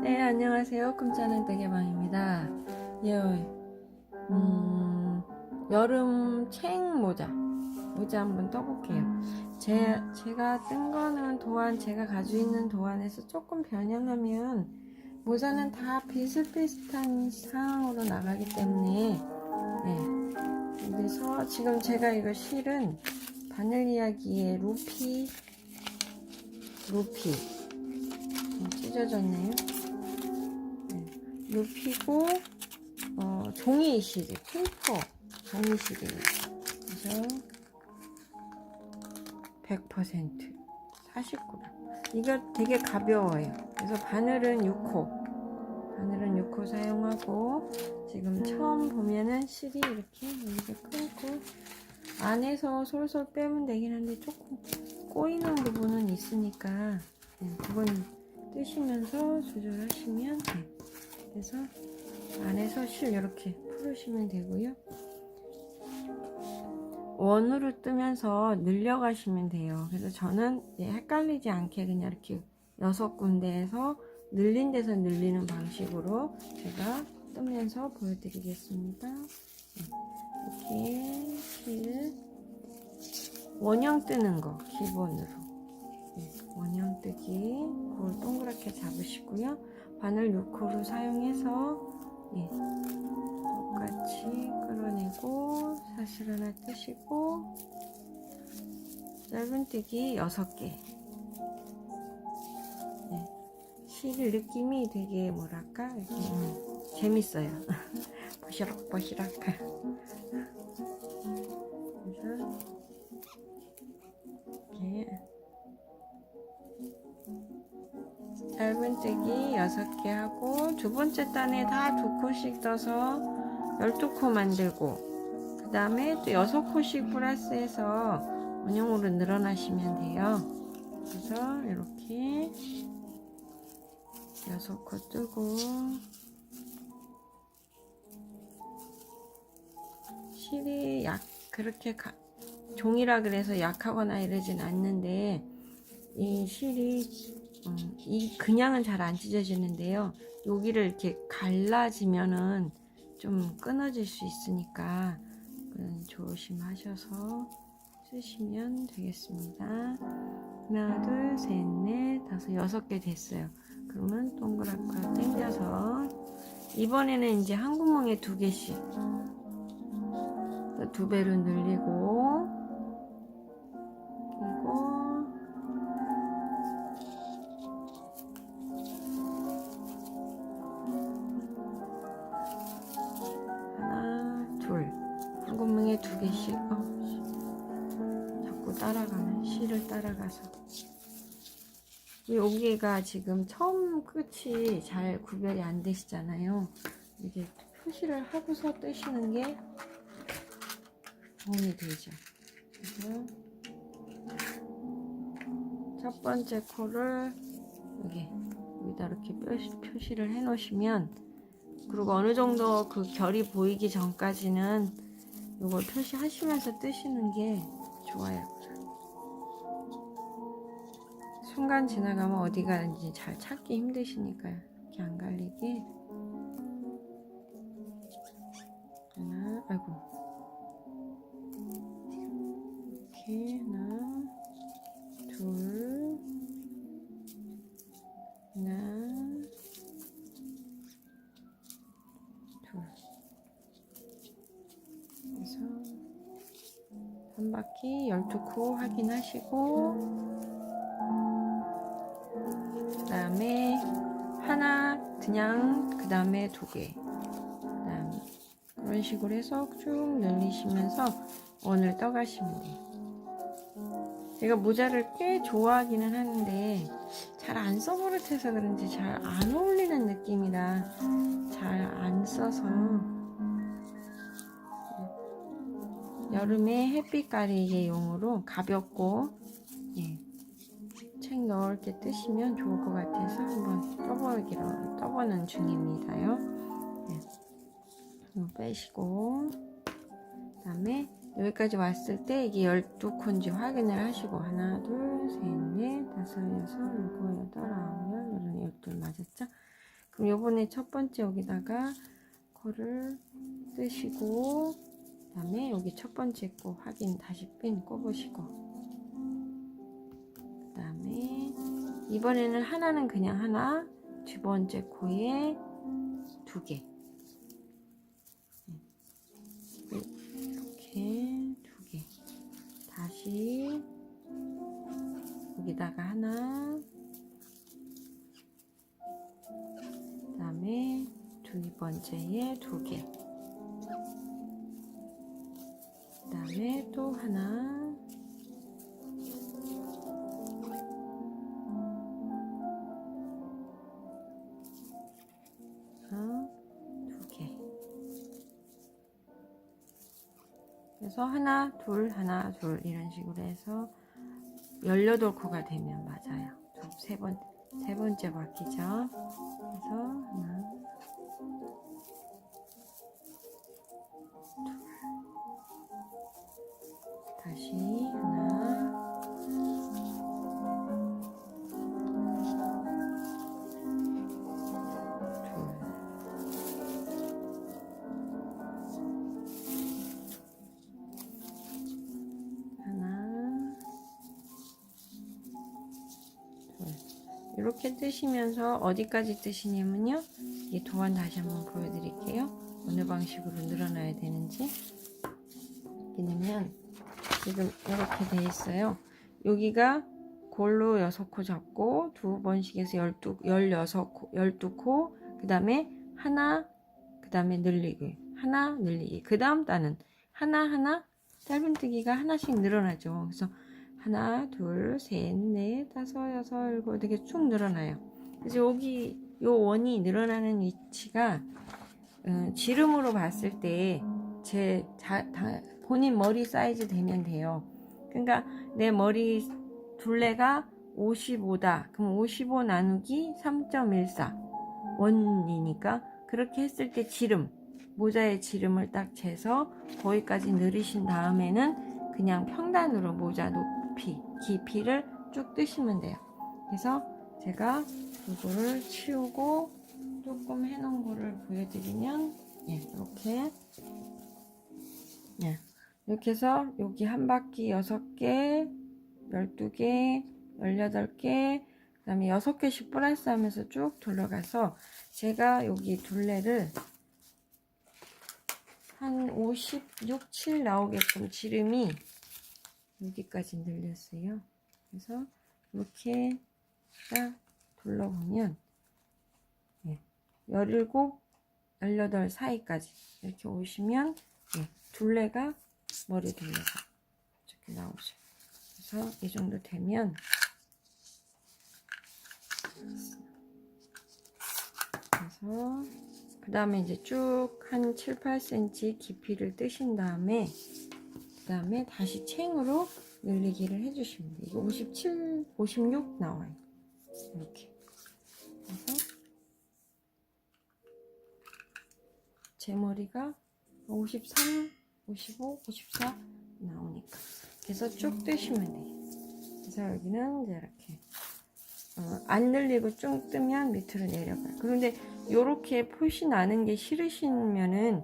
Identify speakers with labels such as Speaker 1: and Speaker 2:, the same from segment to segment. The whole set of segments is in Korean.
Speaker 1: 네, 안녕하세요. 꿈자는 대개방입니다. 예, 음, 여름 챙 모자. 모자 한번 떠볼게요. 제, 제가 뜬 거는 도안, 제가 가지고 있는 도안에서 조금 변형하면 모자는 다 비슷비슷한 상황으로 나가기 때문에, 네. 그래서 지금 제가 이거 실은 바늘 이야기의 루피, 루피. 음, 찢어졌네요. 루피고 어, 종이 시리 페이퍼 종이 시리예요. 그래서 100% 49g. 이거 되게 가벼워요. 그래서 바늘은 6호. 바늘은 6호 사용하고 지금 처음 보면은 실이 이렇게 여기서 끊고 안에서 솔솔 빼면 되긴 한데 조금 꼬이는 부분은 있으니까 네, 그건 뜨시면서 조절하시면 돼요. 그래서 안에서 실 이렇게 풀으시면 되고요. 원으로 뜨면서 늘려가시면 돼요. 그래서 저는 헷갈리지 않게 그냥 이렇게 여섯 군데에서 늘린 데서 늘리는 방식으로 제가 뜨면서 보여드리겠습니다. 네, 이렇게 실 원형 뜨는 거 기본으로 네, 원형 뜨기 그걸 동그랗게 잡으시고요. 바늘 6호를 사용해서 예, 똑같이 끌어내고 사슬 하나 뜨시고 짧은뜨기 6개. 예, 실 느낌이 되게 뭐랄까? 음, 재밌어요. 버시락 버시락. 그래서 이렇게 짧은뜨기 6개 하고 두 번째 단에 다 두 코씩 떠서 12코 만들고 그 다음에 또 6코씩 플러스해서 원형으로 늘어나시면 돼요. 그래서 이렇게 6코 뜨고 실이 약 그렇게 가, 종이라 그래서 약하거나 이러진 않는데 이 실이 음, 이 그냥은 잘 안 찢어지는데요. 여기를 이렇게 갈라지면은 좀 끊어질 수 있으니까 그건 조심하셔서 쓰시면 되겠습니다. 하나, 둘, 셋, 넷, 다섯, 여섯 개 됐어요. 그러면 동그랗게 당겨서 이번에는 이제 한 구멍에 두 개씩 두 배로 늘리고 4개씩 어, 자꾸 따라가는 실을 따라가서. 여기가 지금 처음 끝이 잘 구별이 안 되시잖아요. 이게 표시를 하고서 뜨시는 게 도움이 되죠. 첫 번째 코를 여기 여기다 이렇게 표시, 표시를 해 놓으시면 그리고 어느 정도 그 결이 보이기 전까지는 이걸 표시하시면서 뜨시는 게 좋아요. 순간 지나가면 어디 가는지 잘 찾기 힘드시니까요. 이렇게 안 갈리게. 하나, 아이고. 이렇게 하나, 둘, 한 바퀴 12코 확인하시고 그 다음에 하나 그냥 그 다음에 두개. 그런 식으로 해서 쭉 늘리시면서 원을 떠가시면 돼요. 제가 모자를 꽤 좋아하기는 하는데 잘 안 써버릇해서 그런지 잘 안 어울리는 느낌이라 잘 안 써서 여름에 햇빛 가리개 용으로 가볍고 예, 책 넣을 때 뜨시면 좋을 것 같아서 한번 떠보기로 떠보는 중입니다요. 예. 빼시고 그다음에 여기까지 왔을 때 이게 12콘지 확인을 하시고 하나 둘 셋 넷 다섯 여섯 일곱 여덟 아홉 열 열한 열둘 맞았죠? 그럼 요번에 첫 번째 여기다가 코를 뜨시고 그 다음에 여기 첫 번째 코 확인 다시 핀 꼽으시고 그 다음에 이번에는 하나는 그냥 하나 두 번째 코에 두 개. 이렇게 두 개. 다시 여기다가 하나. 그 다음에 두 번째에 두 개. 또 하나. 어. 그래서 하나, 둘, 하나, 둘 이런 식으로 해서 18코가 되면 맞아요. 두, 세 번, 세 번째 바퀴죠. 그래서 하나, 다시 하나, 둘. 하나, 둘. 이렇게 뜨시면서 어디까지 뜨시냐면요. 이 도안 다시 한번 보여드릴게요. 어느 방식으로 늘어나야 되는지. 왜냐면 지금 이렇게 돼 있어요. 여기가 골로 6코 잡고 두 번씩해서 12, 16코, 12코, 그 다음에 하나, 그 다음에 늘리기. 하나, 늘리기. 그 다음 단은 하나하나 짧은뜨기가 하나씩 늘어나죠. 그래서 하나, 둘, 셋, 넷, 다섯, 여섯, 일곱 이렇게 쭉 늘어나요. 그래서 여기 요 원이 늘어나는 위치가 어, 지름으로 봤을 때 제 본인 머리 사이즈 되면 돼요. 그러니까 내 머리 둘레가 55다. 그럼 55 나누기 3.14 원이니까 그렇게 했을 때 지름 모자의 지름을 딱 재서 거기까지 늘리신 다음에는 그냥 평단으로 모자 높이 깊이를 쭉 뜨시면 돼요. 그래서 제가 이거를 치우고 조금 해놓은 거를 보여드리면 예, 이렇게 예, 이렇게 해서 여기 한 바퀴 6개 12개 18개 그 다음에 6개씩 플러스 하면서 쭉 돌아가서 제가 여기 둘레를 한 56, 7 나오게끔 지름이 여기까지 늘렸어요. 그래서 이렇게 딱 둘러보면 예, 17, 18 사이까지 이렇게 오시면 예, 둘레가 머리 둘레가 이렇게 나오죠. 그래서 이 정도 되면 그래서 그 다음에 이제 쭉 한 7, 8cm 깊이를 뜨신 다음에 그 다음에 다시 챙으로 늘리기를 해주시면 돼요. 이게 57, 56 나와요. 이렇게. 그래서 제 머리가 53, 55, 54 나오니까. 그래서 쭉 뜨시면 돼요. 그래서 여기는 이제 이렇게 어, 안 늘리고 쭉 뜨면 밑으로 내려가요. 그런데 요렇게 표시 나는 게 싫으시면은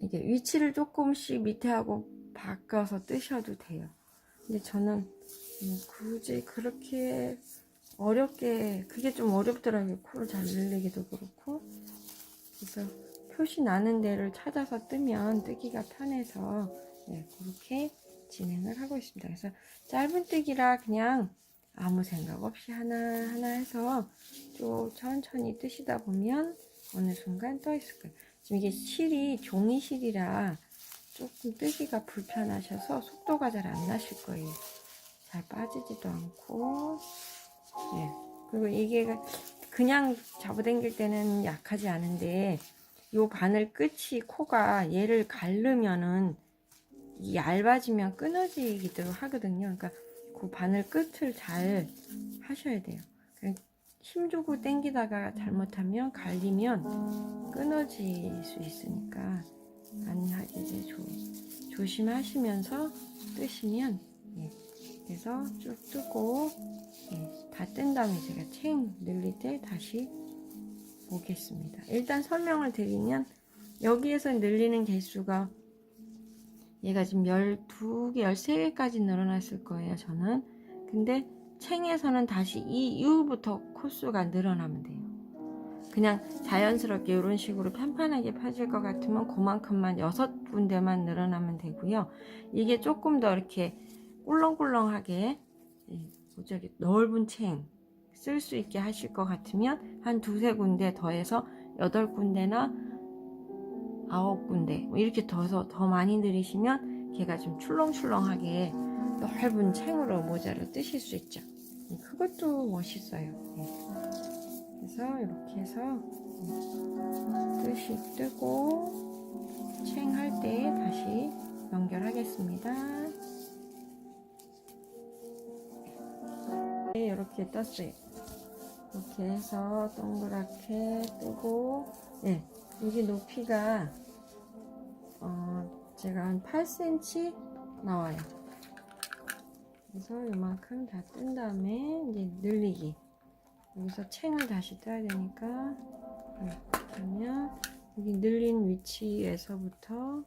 Speaker 1: 이게 위치를 조금씩 밑에 하고 바꿔서 뜨셔도 돼요. 근데 저는 뭐 굳이 그렇게 어렵게 그게 좀 어렵더라고요. 코를 잘 늘리기도 그렇고 그래서 표시 나는 데를 찾아서 뜨면 뜨기가 편해서 네, 그렇게 진행을 하고 있습니다. 그래서 짧은 뜨기라 그냥 아무 생각 없이 하나하나 해서 또 천천히 뜨시다 보면 어느 순간 떠 있을 거예요. 지금 이게 실이 종이 실이라 조금 뜨기가 불편하셔서 속도가 잘 안 나실 거예요. 잘 빠지지도 않고, 네. 그리고 이게 그냥 잡아당길 때는 약하지 않은데, 요 바늘 끝이 코가 얘를 가르면은 얇아지면 끊어지기도 하거든요. 그러니까 그 바늘 끝을 잘 하셔야 돼요. 힘 주고 당기다가 잘못하면 갈리면 끊어질 수 있으니까 안 이제 조, 조심하시면서 뜨시면 예, 그래서 쭉 뜨고 예, 다 뜬 다음에 제가 체인 늘릴 때 다시 보겠습니다. 일단 설명을 드리면 여기에서 늘리는 개수가 얘가 지금 12개, 13개까지 늘어났을 거예요, 저는. 근데 챙에서는 다시 이 이후부터 코수가 늘어나면 돼요. 그냥 자연스럽게 이런 식으로 편편하게 펴질 것 같으면 그만큼만 여섯 군데만 늘어나면 되고요. 이게 조금 더 이렇게 꿀렁꿀렁하게 예, 저기 넓은 챙 쓸 수 있게 하실 것 같으면 한 두세 군데 더해서 여덟 군데나 아홉 군데 뭐 이렇게 더서 더 많이 들이시면 걔가 좀 출렁출렁하게 넓은 챙으로 모자를 뜨실 수 있죠. 예, 그것도 멋있어요. 예. 그래서 이렇게 해서 예, 뜻이 뜨고 챙 할 때 다시 연결하겠습니다. 네, 이렇게 떴어요. 이렇게 해서 동그랗게 뜨고, 예, 여기 높이가 어, 제가 한 8cm 나와요. 그래서 이만큼 다 뜬 다음에 이제 늘리기. 여기서 챙을 다시 떠야 되니까 이렇게 하면 여기 늘린 위치에서부터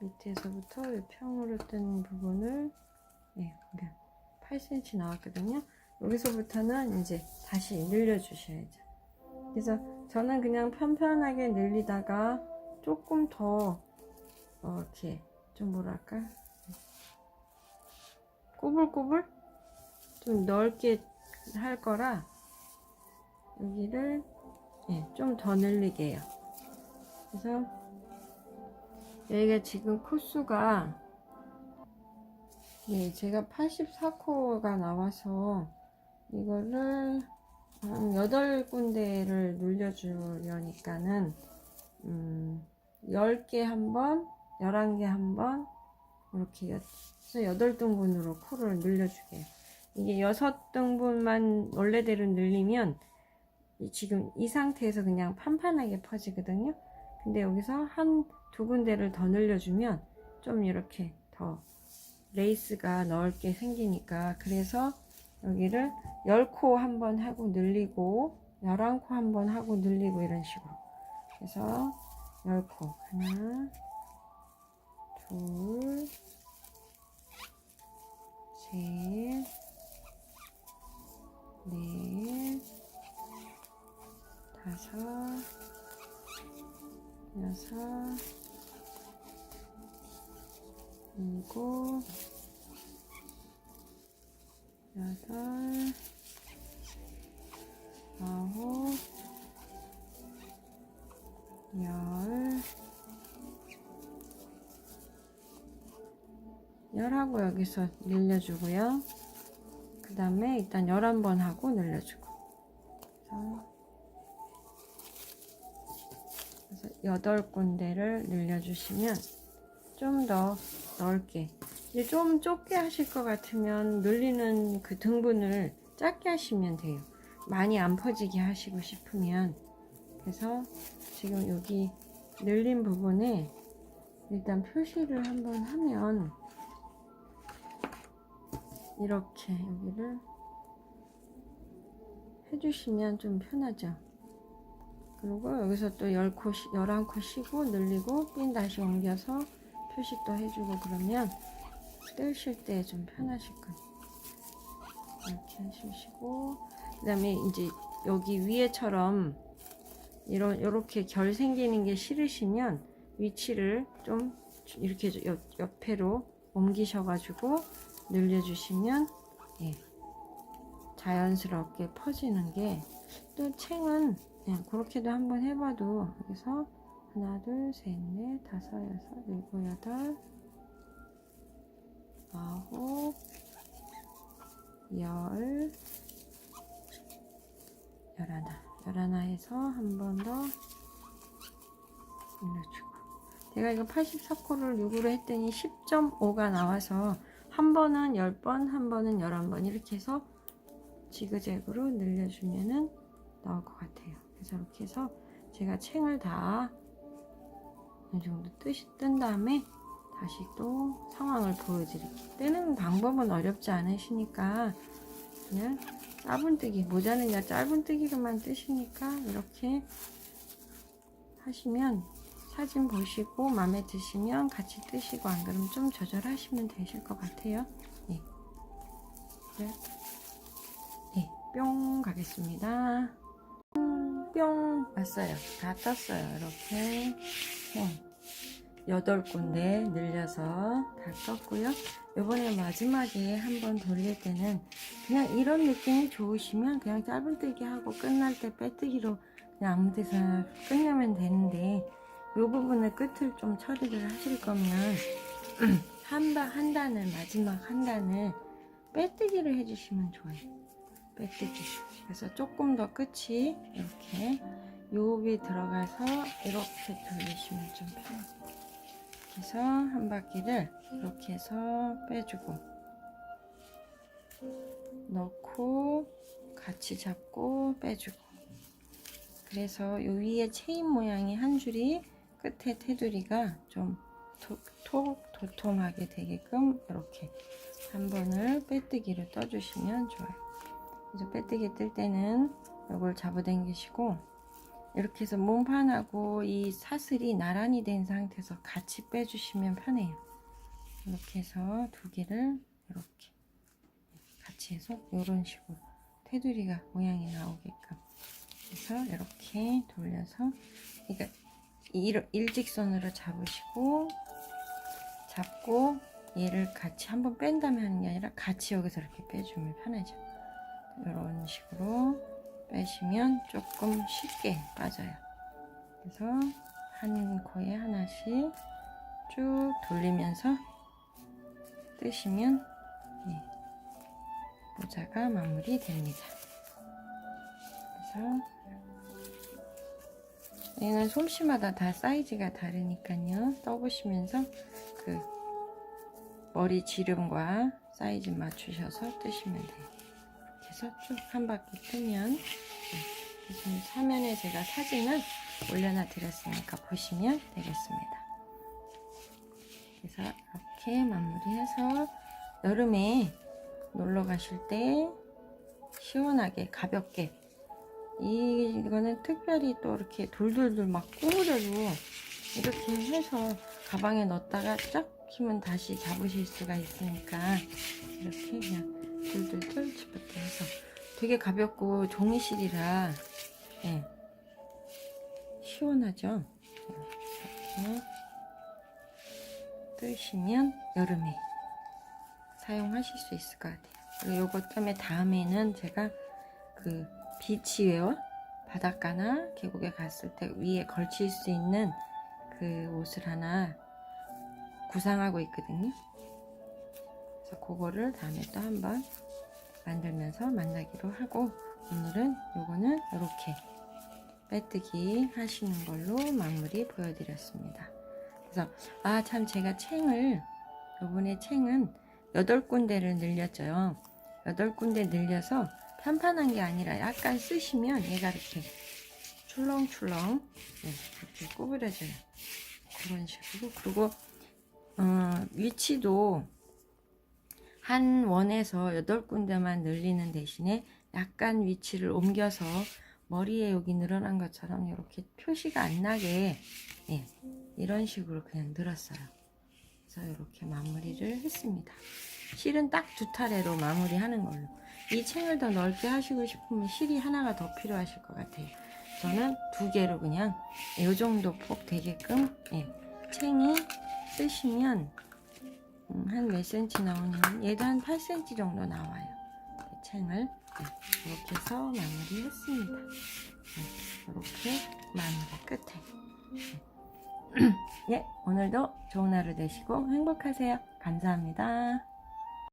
Speaker 1: 밑에서부터 이 평으로 뜬 부분을 예, 8cm 나왔거든요. 여기서부터는 이제 다시 늘려주셔야죠. 그래서 저는 그냥 편편하게 늘리다가 조금 더 어, 이렇게 좀 뭐랄까 꼬불꼬불 좀 넓게 할 거라 여기를 예, 좀 더 늘리게 해요. 그래서 여기가 지금 코수가 예, 제가 84코가 나와서 이거를 한 8군데를 눌려주려니까는 음, 10개 한 번, 11개 한 번, 이렇게 해서 8등분으로 코를 늘려주게요. 이게 6등분만 원래대로 늘리면 이- 지금 이 상태에서 그냥 판판하게 퍼지거든요. 근데 여기서 한 두 군데를 더 늘려주면 좀 이렇게 더 레이스가 넓게 생기니까 그래서 여기를 10코 한번 하고 늘리고 11코 한번 하고 늘리고 이런 식으로. 그래서 10코 하나 둘 셋, 넷, 다섯, 여섯, 일곱, 여덟, 아홉, 열, 열하고 여기서 늘려주고요. 그 다음에 일단 11번 하고 늘려주고. 그래서, 그래서 8군데를 늘려주시면 좀 더 넓게. 이제 좀 좁게 하실 것 같으면 늘리는 그 등분을 작게 하시면 돼요. 많이 안 퍼지게 하시고 싶으면. 그래서 지금 여기 늘린 부분에 일단 표시를 한번 하면 이렇게 여기를 해주시면 좀 편하죠. 그리고 여기서 또 10코, 11코 쉬고 늘리고 핀 다시 옮겨서 표시도 해주고 그러면 뜨실 때 좀 편하실 거예요. 이렇게 해주시고 그 다음에 이제 여기 위에처럼 이런 이렇게 결 생기는 게 싫으시면 위치를 좀 이렇게 옆, 옆에로 옮기셔가지고 늘려주시면 예, 자연스럽게 퍼지는 게 또 챙은 그냥 그렇게도 한번 해봐도 여기서 하나 둘 셋 넷 다섯 여섯 일곱 여덟 아홉 열 열하나 열하나 해서 한 번 더 올려주고 제가 이거 84코를 6으로 했더니 10.5가 나와서 한 번은 10번, 한 번은 11번 이렇게 해서 지그재그로 늘려주면은 나올 것 같아요. 그래서 이렇게 해서 제가 챙을 다 이 정도 뜻이 뜬 다음에 다시 또 상황을 보여드릴게요. 뜨는 방법은 어렵지 않으시니까 그냥 짧은뜨기 모자는야 짧은뜨기로만 뜨시니까 이렇게 하시면 사진 보시고 마음에 드시면 같이 뜨시고 안 그러면 좀 조절하시면 되실 것 같아요. 네. 네. 네, 뿅 가겠습니다. 음, 뿅 왔어요. 다 떴어요. 이렇게 뿅. 여덟 군데 늘려서 다 떴고요. 이번에 마지막에 한번 돌릴 때는 그냥 이런 느낌이 좋으시면 그냥 짧은뜨기 하고 끝날 때 빼뜨기로 그냥 아무 데서나 끝내면 되는데 이 부분을 끝을 좀 처리를 하실 거면 한, 바, 한 단을 마지막 한 단을 빼뜨기를 해주시면 좋아요. 빼뜨기. 그래서 조금 더 끝이 이렇게 요게 들어가서 이렇게 돌리시면 좀 편해요. 그래서 한 바퀴를 이렇게 해서 빼주고 넣고 같이 잡고 빼주고 그래서 요 위에 체인 모양이 한 줄이 끝에 테두리가 좀 톡 도톰하게 되게끔 이렇게 한 번을 빼뜨기로 떠주시면 좋아요. 그래서 빼뜨기 뜰 때는 이걸 잡아당기시고 이렇게 해서 몸판하고 이 사슬이 나란히 된 상태에서 같이 빼주시면 편해요. 이렇게 해서 두 개를 이렇게 같이 해서 이런 식으로 테두리가 모양이 나오게끔 해서 이렇게 돌려서 그러니까 일, 일직선으로 잡으시고 잡고 얘를 같이 한번 뺀 다음에 하는 게 아니라 같이 여기서 이렇게 빼주면 편하죠. 이런 식으로 빼시면 조금 쉽게 빠져요. 그래서 한 코에 하나씩 쭉 돌리면서 뜨시면 예, 모자가 마무리됩니다. 그래서 얘는 솜씨마다 다 사이즈가 다르니까요. 떠보시면서 그 머리 지름과 사이즈 맞추셔서 뜨시면 돼요. 이렇게 해서 쭉 한 바퀴 뜨면 네, 지금 화면에 제가 사진을 올려놔 드렸으니까 보시면 되겠습니다. 그래서 이렇게 마무리해서 여름에 놀러 가실 때 시원하게 가볍게 이거는 특별히 또 이렇게 돌돌돌 막 꾸물려도 이렇게 해서 가방에 넣었다가 쫙 키면 다시 잡으실 수가 있으니까 이렇게 그냥 돌돌돌 집었다 해서 되게 가볍고 종이실이라 예, 시원하죠? 이렇게 뜨시면 여름에 사용하실 수 있을 것 같아요. 그리고 요것 때문에 다음에는 제가 그 비치웨어 바닷가나 계곡에 갔을 때 위에 걸칠 수 있는 그 옷을 하나 구상하고 있거든요. 그래서 그거를 다음에 또 한번 만들면서 만나기로 하고 오늘은 요거는 이렇게 빼뜨기 하시는 걸로 마무리 보여드렸습니다. 그래서 아 참 제가 챙을 요번에 챙은 8군데를 늘렸죠. 8군데 늘려서 편판한 게 아니라 약간 쓰시면 얘가 이렇게 출렁출렁 네, 이렇게 구부려져요. 그런 식으로 그리고 어, 위치도 한 원에서 여덟 군데만 늘리는 대신에 약간 위치를 옮겨서 머리에 여기 늘어난 것처럼 이렇게 표시가 안 나게 네, 이런 식으로 그냥 늘었어요. 그래서 이렇게 마무리를 했습니다. 실은 딱 두 타래로 마무리하는 걸로. 이 챙을 더 넓게 하시고 싶으면 실이 하나가 더 필요하실 것 같아요. 저는 두 개로 그냥 이 정도 폭 되게끔 예, 챙이 쓰시면 음, 한몇 센치 나오냐면 얘도 한 8cm 정도 나와요. 이 챙을 예, 이렇게 해서 마무리 했습니다. 예, 이렇게 마무리 끝에 예, 오늘도 좋은 하루 되시고 행복하세요. 감사합니다.